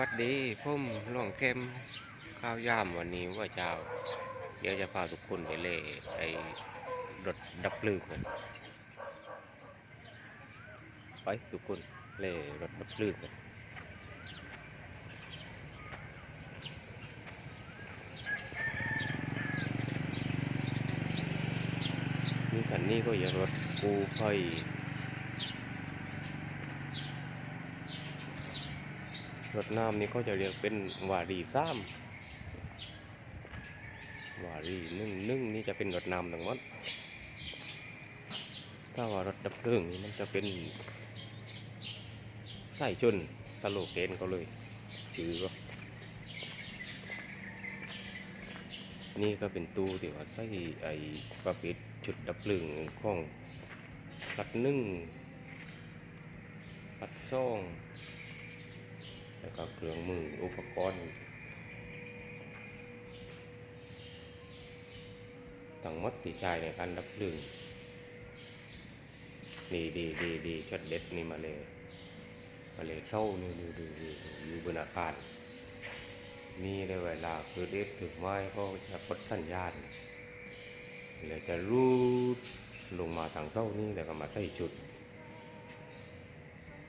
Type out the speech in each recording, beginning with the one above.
วัดดีพุ่มหลวงเข้มข้าวย่ามวันนี้ว่าเจ้า เดี๋ยวจะพาทุกคนไปเล่ไอ้รถดับเพลิงกันไปทุกคนเล่รถดับเพลิงกันนี่คันนี้ก็อยังรถกูไฟ รถน้ำนี่เขาจะเรียกเป็นวารีซ้ำวารีนึ่งนึ่งนี่จะเป็นรถน้ำทั้งหมดถ้าว่ารถดับเพลิงนี่มันจะเป็นไส้ชนสโลเกนเขาเลยชื่อก็นี่ก็เป็นตู้ที่ว่าใส่ไอ้ประเภทชุดดับเพลิงของรัดนึ่งรัดซ่อง แล้วก็เครื่องมืออุปกรณ์ทั้งหมดที่ใช้ในการดับเพลิงนี่ดีดีดีช็อตเด็ดนี่มาเลยมาเลยเข้านี่ดูดูดูดูอยู่บนอาคารมีในเวลาคือเด็ดถึงไม้ก็จะกดสัญญาณแล้วจะรูดลงมาทางเข้านี่แล้วก็มาใส่ชุด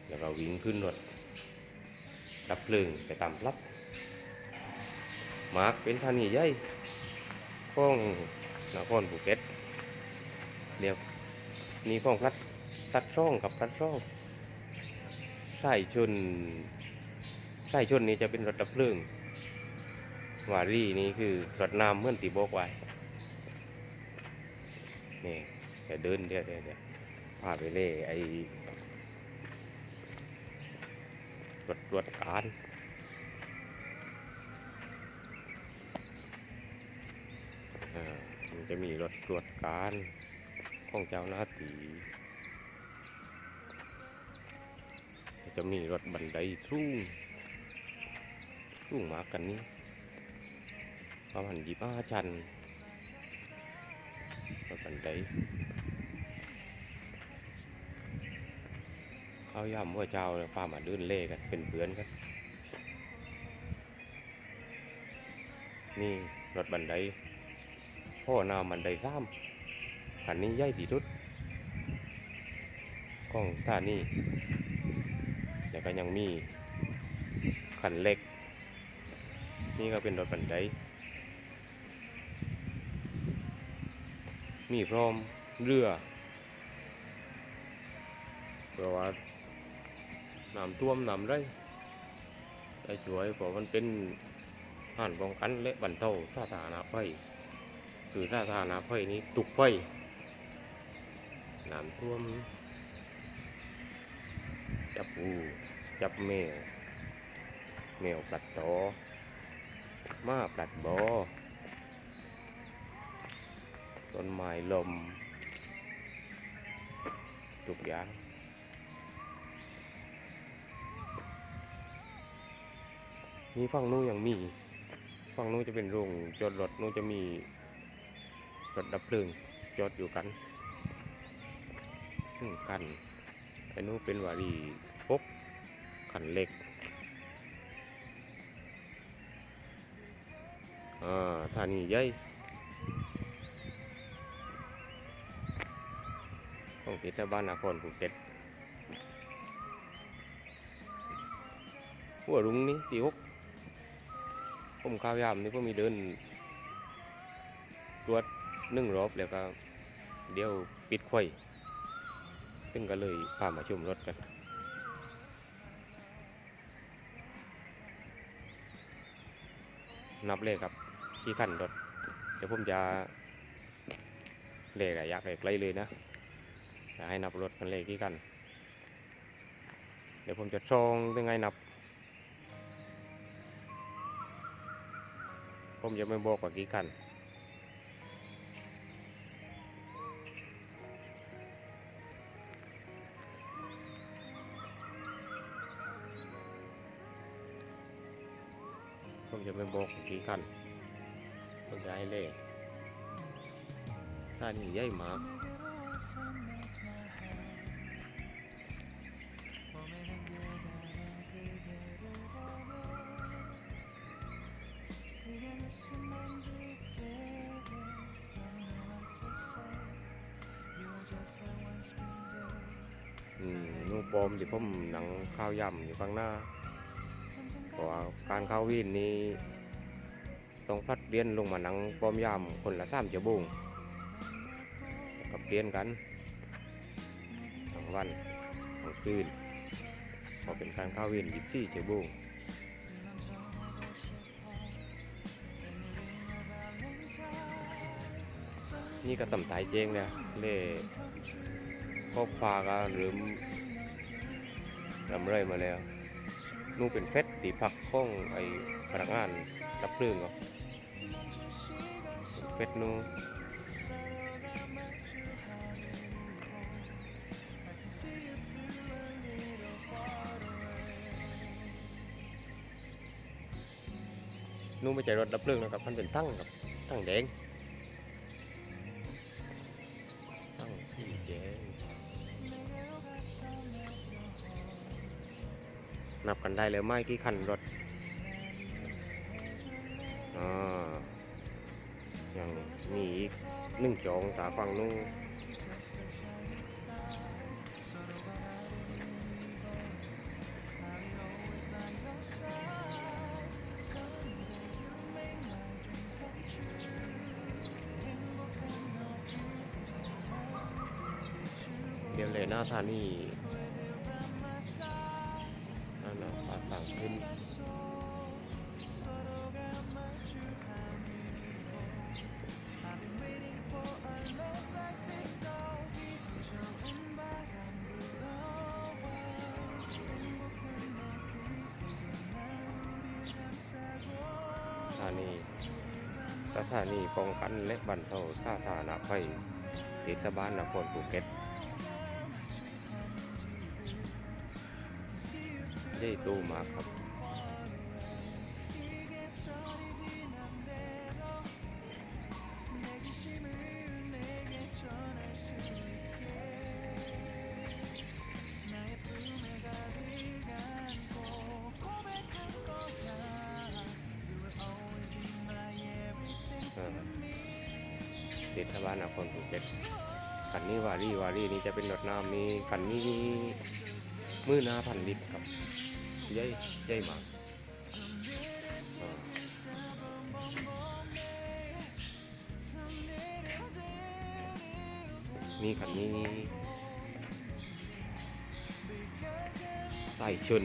แล้วก็วิ่งขึ้นรถ ดับเพลิงไปตามรับมาร์กเป็นธานีใหญ่ข้องนครภูเก็ตเดี๋ยวนี่ข้องพลัดพลัดช่องกับพลัดช่องใส่ชนใส่ชนนี้จะเป็นรถดับเพลิงวารีนี่คือรถน้ำเมื่อนตีโบกไว้นี่เดี๋ยวเดินเดี๋ยวเดี๋ยวเดี๋ยวพาไปเล่ไอ ตรวจตรวจการมันจะมีรถตรวจการของเจ้าหน้าที่จะมีรถบันไดสูงสูงมากกันนี้ประมาณยี่ห้าชั้นรถบันได เขาย่ำว่าเจ้าเนี่ยพามาเดินเล่กันเป็นเพื่อนกันนี่รถบันไดพ่อนาบันไดซ้ำคันนี้ใหญ่ที่สุดของท่านี่แล้วก็ยังมีคันเล็ก นี่ก็เป็นรถบันไดมีพร้อมเรือเพราะว่า น้ำท่วมน้ำไรได้ช่วยเพราะมันเป็นห่านป้องกันและบรรเทาสาธารณภัยคือสาธารณภัยนี้ตุกไฟน้ำท่วม จับอูจับแมวแมวปลัดตอมาปลัดบอต้นไม้ลม ทุกอย่าง มีฝั่งนู้นยังมีฝั่งนู้นจะเป็นโรงจอดรถนู้นจะมีรถดับเพลิงจอดอยู่กันซึ่งกันไอ้นู้นเป็นวารีพกขันเล็กอ่าท่านี้ใหญ่ของเทศบาลนครภูเก็ตหัวรุงนี้ตีหก ผมข้าวยามนี่ก็มีเดินตรวจหนึ่งรอบแล้วก็เดี๋ยวปิดไข่ซึ่งก็เลยพามาชมรถกันนับเลขครับที่ขั้นรถ เดี๋ยวผมจะเลขระยะไกลๆเลยนะจะให้นับรถกันเลขที่ขั้นเดี๋ยวผมจะซองยังไงนับ ผมจะไม่บอกว่ากี่คันผมจะไม่บอกว่ากี่คันผมจะให้เลขถ้านี่ใหญ่มาก อืมนูปลอมที่ผมหนังข้าวย่ำอยู่ข้างหน้าเพราะว่าการเข้าวินนี้ต้องพัดเรียนลงมาหนังปลอมย่ำคนละสามจะบุงกับเรียนกันทั้งวันทั้งคืนพอเป็นการเข้าวินยิบสี่จะบุงนี่ก็ต่ำสายเจงเลยเล่ พบฟ้าก็หรือรำไรมาแล้วนู่นเป็นเฟสตีพักข้องไอพนักงานรับเรื่องก็เฟสนู่นนู่นไม่ใช่รถดับเพลิงนะครับ มันเป็นตั้งครับตั้งแดง ได้เลยไหมกี่คันรถอ่ายังมีอีกหนึ่งจองตาฟังนู่นเดี๋ยวเลยหน้าท่านี ปาต่างขึ้นสถานีสถานีป้องกันและบรรเทาสาธารณภัยเทศบาลนครภูเก็ต ได้ตู้มาครับเออเทศบาลนครภูเก็ตคันนี้วารีวารีนี่จะเป็นรถน้ำนี่คันนี้มือหน้าพันลิตรครับ ใหญ่ใหญ่มานี่คันนี้ใต้ชน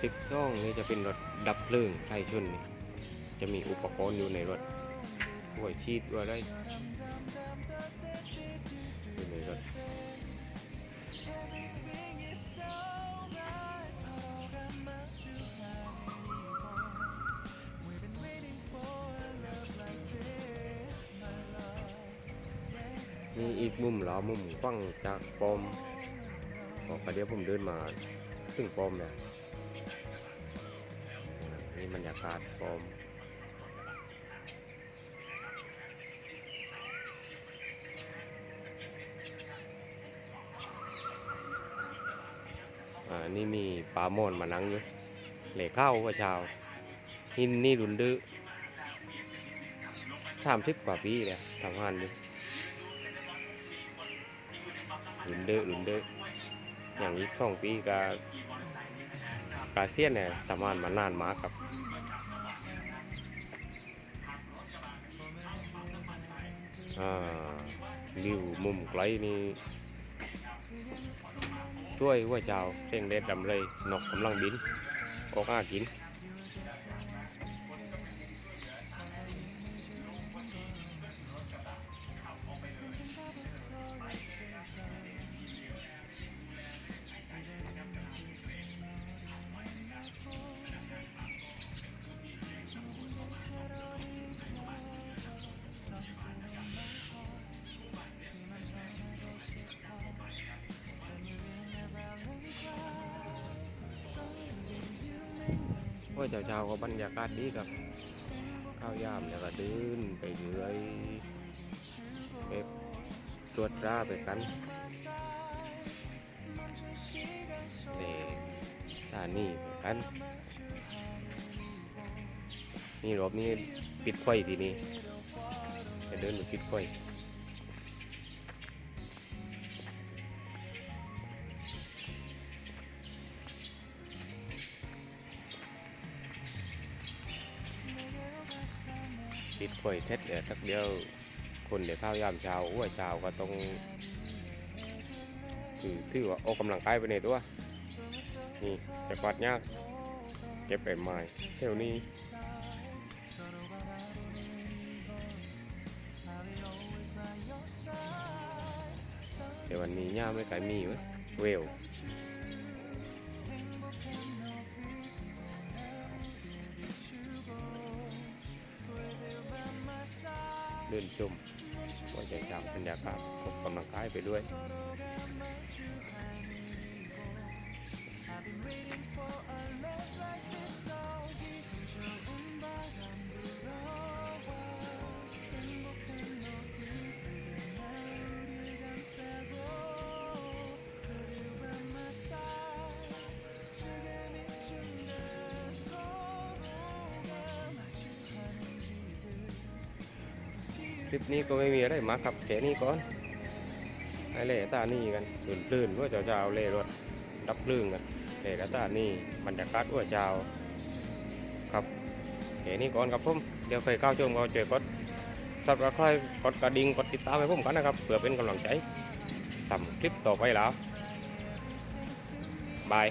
สิบช่องนี่จะเป็นรถดับเพลิงใต้ชนนี่จะมีอุปกรณ์อยู่ในรถหัวชีดด้วยไรอยู่ในรถ มีอีกมุมเหรอมุมกว้างจากปอมออกไปเดี๋ยวผมเดินมาซึ่งปอมเนี่ยนี่บรรยากาศปอมอ่านี่มีปลาโมนมานั่งอยู่เหล่ข้าวว่าช้าหินนี่รุนดื้อสามสิบกว่าปีเลยทำงานอยู่ รุนเดื้อรุนเดื้ออย่างนี้สองปีกากาเซียนเนี่ยทำงานมานานมากครับอ่าริวมุมไกลนี่ช่วยว่าเจ้าเส้งเด็ดดำเลยนกกำลังบินออกอากิน ว่าเจ้าเจ้าก็บรรยากาศดีครับ ข้าวยามแล้วก็เดินไปเรื่อยไปตรวจราไปกันเด็สถานีไปกัน นี่รอบนี้ปิดไฟทีนี้จะเดินไปปิดไฟ ติดข่อยเท็ดเดี๋ยวสักเดียวคนเดี๋ยวข้าวยามเช้าอ้วเช้าก็ต้องคือถือว่าออกกำลังกายไปในตัวนี่จะกวาดยากเก็บไปไม้เท่านี้เดี๋ยววันนี้ย่าไม่ไกลมีเว้เวล ชมว่าจะจำบรรยากาศออกกำลังกายไปด้วย ลิปนี้ก็ไม่มีอะไรมากครับแค่นี้ก่อนไอ้เล่ตานี่กันตื่นตื่นว่าเจ้าเจ้าเล่รถดับเพลิงกันเล่กตานี่บรรยากาศว่าเจ้าครับแค่นี้ก่อนครับผมเดี๋ยวใครเข้าชมก็เจอกดสับกระค่อยกดกระดิ่งกดติดตามให้ผมกันนะครับเพื่อเป็นกำลังใจทำคลิปต่อไปแล้วบาย